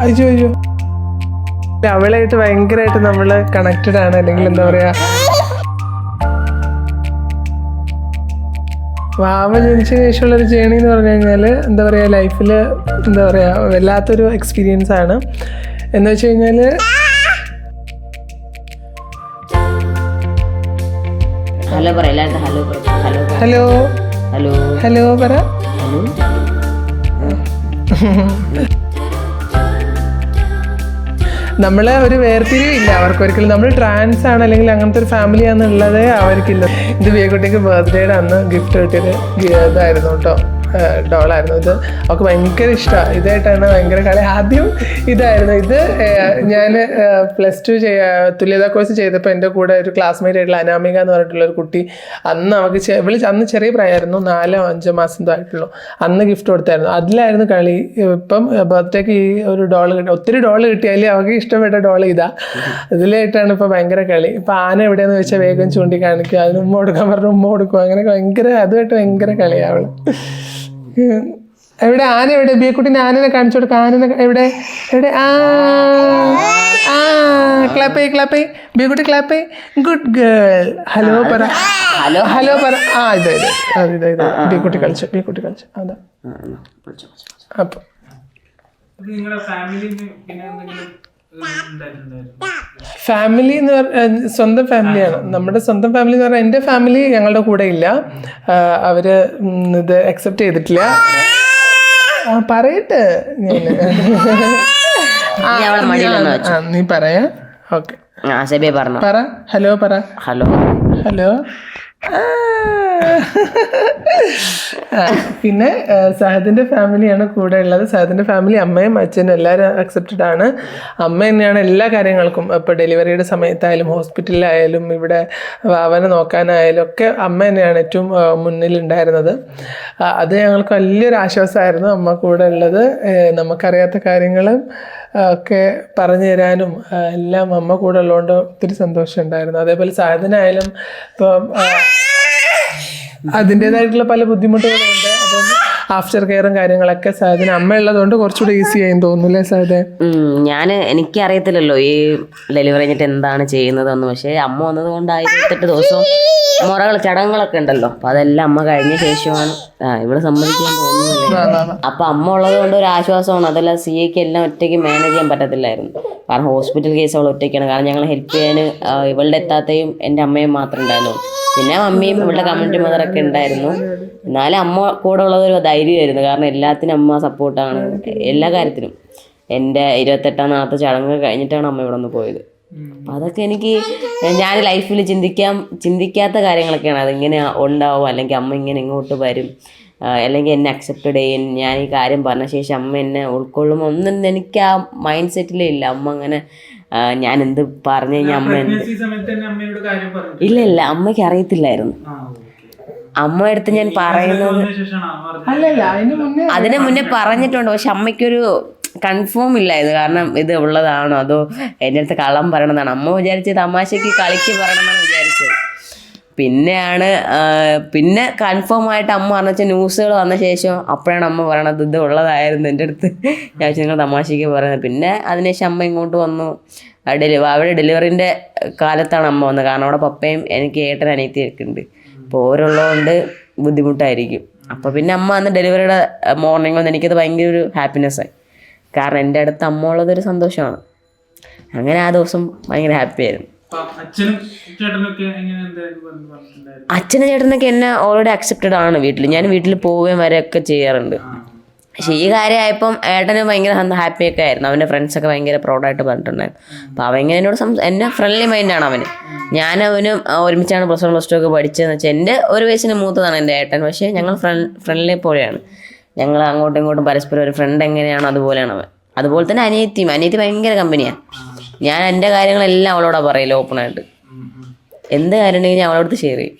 അയ്യോ അയ്യോ. അവളായിട്ട് ഭയങ്കരമായിട്ട് നമ്മൾ കണക്റ്റഡ് ആണ്. അല്ലെങ്കിൽ എന്താ പറയാ? വാവ ജനിച്ചതിന് ശേഷമുള്ള ഒരു ജേണി എന്ന് പറഞ്ഞു കഴിഞ്ഞാൽ എന്താ പറയുക ലൈഫിൽ എന്താ പറയുക വല്ലാത്തൊരു എക്സ്പീരിയൻസ് ആണ്. എന്ന് വെച്ച് കഴിഞ്ഞാൽ ഹലോ ഹലോ പറ. ഹലോ പറ. ഹലോ ഹലോ ഹലോ പറ. ഹലോ നമ്മൾ ഒരു വേർതിരിവില്ല. അവർക്ക് ഒരിക്കലും നമ്മൾ ട്രാൻസ് ആണ് അല്ലെങ്കിൽ അങ്ങനത്തെ ഒരു ഫാമിലി ആണെന്നുള്ളത് അവർക്കില്ല. ഇത് വിയക്കുട്ടിക്ക് ബർത്ത്ഡേയുടെ അന്ന് ഗിഫ്റ്റ് കിട്ടിയത് ഇതായിരുന്നു കേട്ടോ ഡോളായിരുന്നു ഇത് അവൾക്ക് ഭയങ്കര ഇഷ്ടമാണ് ഇതായിട്ടാണ് ഭയങ്കര കളി. ആദ്യം ഇതായിരുന്നു. ഇത് ഞാൻ പ്ലസ് ടു തുല്യതാ കോഴ്സ് ചെയ്തപ്പോൾ എന്റെ കൂടെ ഒരു ക്ലാസ്മേറ്റ് ആയിട്ടുള്ള അനാമിക എന്ന് പറഞ്ഞിട്ടുള്ള ഒരു കുട്ടി അന്ന് അവൾക്ക് വിളിച്ച് അന്ന് ചെറിയ പ്രായമായിരുന്നു. നാലോ അഞ്ചോ മാസം ആയിട്ടുള്ളൂ. അന്ന് ഗിഫ്റ്റ് കൊടുത്തായിരുന്നു. അതിലായിരുന്നു കളി. ഇപ്പം ബർത്ത്ഡേക്ക് ഈ ഒരു ഡോൾ കിട്ടി. ഒത്തിരി ഡോൾ കിട്ടിയാൽ അവൾക്ക് ഇഷ്ടപ്പെട്ട ഡോൾ ഇതാ. ഇതിലായിട്ടാണ് ഇപ്പം ഭയങ്കര കളി. ഇപ്പം ആന എവിടെയെന്ന് വെച്ചാൽ വേഗം ചൂണ്ടി കാണിക്കുക അതിന് ഉമ്മ കൊടുക്കാൻ പറഞ്ഞു ഉമ്മ കൊടുക്കും. അങ്ങനെ ഭയങ്കര അതുമായിട്ട് ഭയങ്കര കളിയാണ്. എവിടെ ആന എവിടെ ബിയക്കുട്ടിന്റെ ആനനെ കാണിച്ചു കൊടുക്ക ആനനെ എവിടെ എവിടെ ആ ആ ക്ലാപ്പ് ക്ലാപ്പേ ബിയക്കുട്ടി ക്ലാപ്പ് ഗുഡ് ഗേൾ ഹലോ പറ ഹലോ ഹലോ പറ ആ ഇതാ ഇത് അത് ഇതാ ഇത് ബിയക്കുട്ടി കളിച്ചു ബിയക്കുട്ടി കളിച്ചു അതാ. അപ്പം നിങ്ങളുടെ ഫാമിലി പിന്നെ എന്തെങ്കിലും? ഫാമിലി എന്ന് പറഞ്ഞ സ്വന്തം ഫാമിലിയാണ് നമ്മുടെ സ്വന്തം ഫാമിലി എന്ന് പറഞ്ഞാൽ എന്റെ ഫാമിലി ഞങ്ങളുടെ കൂടെ ഇല്ല. അവർ ഇത് അക്സെപ്റ്റ് ചെയ്തിട്ടില്ല. പറയട്ടെ. ഞാൻ നീ പറയാ? ഓക്കെ പറഞ്ഞു. പറ. ഹലോ പറ. ഹലോ. ഹലോ. പിന്നെ സഹദിന്റെ ഫാമിലിയാണ് കൂടെ ഉള്ളത്. സഹദിന്റെ ഫാമിലി അമ്മയും അച്ഛനും എല്ലാവരും അക്സെപ്റ്റഡ് ആണ്. അമ്മ തന്നെയാണ് എല്ലാ കാര്യങ്ങൾക്കും ഇപ്പോൾ ഡെലിവറിയുടെ സമയത്തായാലും ഹോസ്പിറ്റലിലായാലും ഇവിടെ വാവന നോക്കാനായാലും ഒക്കെ അമ്മ തന്നെയാണ് ഏറ്റവും മുന്നിലുണ്ടായിരുന്നത്. അത് ഞങ്ങൾക്ക് വലിയൊരു ആശ്വാസമായിരുന്നു അമ്മ കൂടെ ഉള്ളത്. നമുക്കറിയാത്ത കാര്യങ്ങളും ഒക്കെ പറഞ്ഞു തരാനും എല്ലാം അമ്മ കൂടെ ഉള്ളതുകൊണ്ട് ഒത്തിരി സന്തോഷം ഉണ്ടായിരുന്നു അതേപോലെ സാധനായാലും ഇപ്പം അതിന്റെതായിട്ടുള്ള പല ബുദ്ധിമുട്ടുകളുണ്ട് അപ്പം ആഫ്റ്റർ കെയറും കാര്യങ്ങളൊക്കെ സാധനം അമ്മ ഉള്ളതുകൊണ്ട് കുറച്ചുകൂടെ ഈസി ആയി തോന്നുന്നില്ലേ സാധേ ഞാൻ എനിക്ക് അറിയത്തില്ലല്ലോ ഈ ഡെലിവറി കഴിഞ്ഞിട്ട് എന്താണ് ചെയ്യുന്നതെന്ന്. പക്ഷേ അമ്മ വന്നത് കൊണ്ട് ആയിരത്തെട്ട് ദിവസവും മുറകൾ ചടങ്ങുകളൊക്കെ ഉണ്ടല്ലോ. അപ്പൊ അതെല്ലാം അമ്മ കഴിഞ്ഞ ശേഷമാണ്. ആ ഇവിടെ സമ്മതിക്കാൻ തോന്നുന്നില്ല. അപ്പൊ അമ്മ ഉള്ളത് കൊണ്ട് ഒരു ആശ്വാസമാണ്. അതെല്ലാം സി എക്ക് എല്ലാം ഒറ്റയ്ക്ക് മാനേജ് ചെയ്യാൻ പറ്റത്തില്ലായിരുന്നു. കാരണം ഹോസ്പിറ്റൽ കേസ് അവൾ ഒറ്റയ്ക്കാണ്. കാരണം ഞങ്ങൾ ഹെൽപ്പ് ചെയ്യാൻ ഇവളുടെ എത്താത്തയും എന്റെ അമ്മയും മാത്രമേ ഉണ്ടായിരുന്നു പിന്നെ അമ്മയും ഇവിടെ കമ്മ്യൂണിറ്റി മദറൊക്കെ ഉണ്ടായിരുന്നു. എന്നാലും അമ്മ കൂടെ ഉള്ളത് ഒരു ധൈര്യമായിരുന്നു. കാരണം എല്ലാത്തിനും അമ്മ സപ്പോർട്ടാണ് എല്ലാ കാര്യത്തിനും. എന്റെ ഇരുപത്തെട്ടാം നാളത്തെ ചടങ്ങ് കഴിഞ്ഞിട്ടാണ് അമ്മ ഇവിടെ നിന്ന് പോയത്. അപ്പം അതൊക്കെ എനിക്ക് ഞാൻ ലൈഫിൽ ചിന്തിക്കാൻ ചിന്തിക്കാത്ത കാര്യങ്ങളൊക്കെയാണ്. അതിങ്ങനെ ഉണ്ടാവും? അല്ലെങ്കിൽ അമ്മ ഇങ്ങനെ ഇങ്ങോട്ട് വരും. അല്ലെങ്കിൽ എന്നെ അക്സെപ്റ്റഡ് ചെയ്യും. ഞാൻ ഈ കാര്യം പറഞ്ഞ ശേഷം അമ്മ എന്നെ ഉൾക്കൊള്ളും. ഒന്നും എനിക്ക് ആ മൈൻഡ് സെറ്റിലേ ഇല്ല. അമ്മ അങ്ങനെ ഞാൻ എന്ത് പറഞ്ഞു കഴിഞ്ഞാൽ അമ്മ എന്ത് Pregnancy സമയത്ത് തന്നെ അമ്മയോട് കാര്യം പറഞ്ഞു ഇല്ല ഇല്ല അമ്മയ്ക്ക് അറിയത്തില്ലായിരുന്നു. അമ്മ അടുത്ത് ഞാൻ പറയുന്നത് അതിനു മുന്നേ പറഞ്ഞിട്ടുണ്ട്. പക്ഷെ അമ്മയ്ക്കൊരു കൺഫേം ഇല്ലായിരുന്നു. കാരണം ഇത് ഉള്ളതാണോ അതോ എന്റെ അടുത്ത് കള്ളം പറയണമെന്നാണ്? അമ്മ വിചാരിച്ചത് തമാശയ്ക്ക് കളിക്ക് പറയണമെന്നാണ് വിചാരിച്ചത്. പിന്നെയാണ് പിന്നെ കൺഫേം ആയിട്ട് അമ്മ പറഞ്ഞ ന്യൂസുകൾ വന്ന ശേഷം അപ്പോഴാണ് അമ്മ പറയണത് ഇത് ഉള്ളതായിരുന്നു എന്റെ അടുത്ത്. ഞാൻ നിങ്ങൾ തമാശയ്ക്ക് പറയുന്നത്. പിന്നെ അതിനുശേഷം അമ്മ ഇങ്ങോട്ട് വന്നു. ഡെലിവ അവിടെ ഡെലിവറിന്റെ കാലത്താണ് അമ്മ വന്നത്. കാരണം അവിടെ പപ്പയും എനിക്ക് ഏട്ടൻ അനിയത്തിയൊക്കെ ഉണ്ട്. അപ്പോൾ ഓരോള്ളതുകൊണ്ട് ബുദ്ധിമുട്ടായിരിക്കും. അപ്പോൾ പിന്നെ അമ്മ അന്ന് ഡെലിവറിയുടെ മോർണിംഗ് വന്ന് എനിക്കത് ഭയങ്കര ഒരു ഹാപ്പിനെസ്സായി കാരണം എന്റെ അടുത്ത് അമ്മ ഉള്ളതൊരു സന്തോഷമാണ്. അങ്ങനെ ആ ദിവസം ഭയങ്കര ഹാപ്പി ആയിരുന്നു. അപ്പൊ അച്ഛനും ചേട്ടനും ഒക്കെ എങ്ങനെ അച്ഛനും ചേട്ടനൊക്കെ എന്നെ ഓൾറെഡി അക്സെപ്റ്റഡ് ആണ് വീട്ടിൽ ഞാൻ വീട്ടിൽ പോവുകയും വരെയൊക്കെ ചെയ്യാറുണ്ട്. പക്ഷെ ഈ കാര്യമായപ്പം ഏട്ടന് ഭയങ്കര ഹാപ്പി ഒക്കെ ആയിരുന്നു. അവന്റെ ഫ്രണ്ട്സൊക്കെ ഭയങ്കര പ്രൗഡായിട്ട് പറഞ്ഞിട്ടുണ്ടായിരുന്നു. അപ്പോൾ അവൻ ഇങ്ങനെ എന്നോട് സംസ എന്നെ ഫ്രണ്ട്ലി മൈൻഡാണ് അവന്. ഞാൻ അവനും ഒരുമിച്ചാണ് പ്ലസ് വൺ പ്ലസ് ടു ഒക്കെ പഠിച്ചതെന്ന് വെച്ചാൽ എന്റെ ഒരു വയസ്സിന് മൂത്തതാണ് എന്റെ ഏട്ടൻ. പക്ഷേ ഞങ്ങൾ ഫ്രണ്ട് ഫ്രണ്ട്ലി പോലെയാണ്. ഞങ്ങൾ അങ്ങോട്ടും ഇങ്ങോട്ടും പരസ്പരം ഒരു ഫ്രണ്ട് എങ്ങനെയാണോ അതുപോലെയാണ് അവൻ. അതുപോലെ തന്നെ അനിയത്തിയും. അനിയത്തി ഭയങ്കര കമ്പനിയാണ് ഞാൻ എന്റെ കാര്യങ്ങളെല്ലാം അവളോടാ പറയൽ ഓപ്പണായിട്ട് എന്ത് കാര്യം ഉണ്ടെങ്കിൽ ഞാൻ അവളോട് ഷെയർ ചെയ്യും.